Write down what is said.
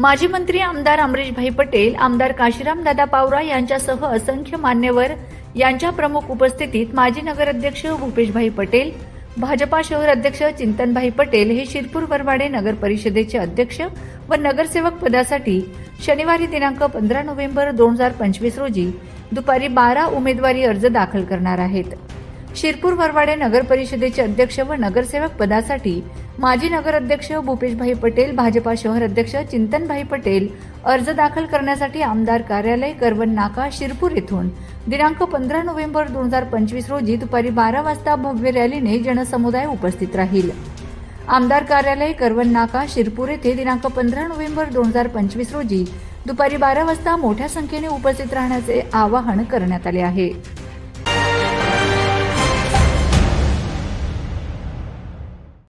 माजी मंत्री आमदार अमरीशभाई पटेल आमदार काशीराम दादा पावरा यांच्यासह असंख्य मान्यवर यांच्या प्रमुख उपस्थितीत माजी नगराध्यक्ष भूपेशभाई पटेल भाजपा शहर अध्यक्ष चिंतनभाई पटेल हे शिरपूर वरवाडे नगर परिषदेचे अध्यक्ष व नगरसेवक पदासाठी शनिवारी दिनांक पंधरा नोव्हेंबर दोन हजार पंचवीस रोजी दुपारी बारा उमेदवारी अर्ज दाखल करणार आहेत. शिरपूर वरवाडे नगर परिषदेचे अध्यक्ष व नगरसेवक पदासाठी माजी नगराध्यक्ष भूपेशभाई पटेल भाजपा शहर अध्यक्ष चिंतनभाई पटेल अर्ज दाखल करण्यासाठी आमदार कार्यालय करवन नाका शिरपूर येथून. दिनांक पंधरा नोव्हेंबर दोन हजार पंचवीस रोजी दुपारी बारा वाजता भव्य रॅलीने जनसमुदाय उपस्थित राहील. आमदार कार्यालय करवन नाका शिरपूर येथे दिनांक पंधरा नोव्हेंबर दोन हजार पंचवीस रोजी दुपारी बारा वाजता मोठ्या संख्येने उपस्थित राहण्याचे आवाहन करण्यात आले आहे.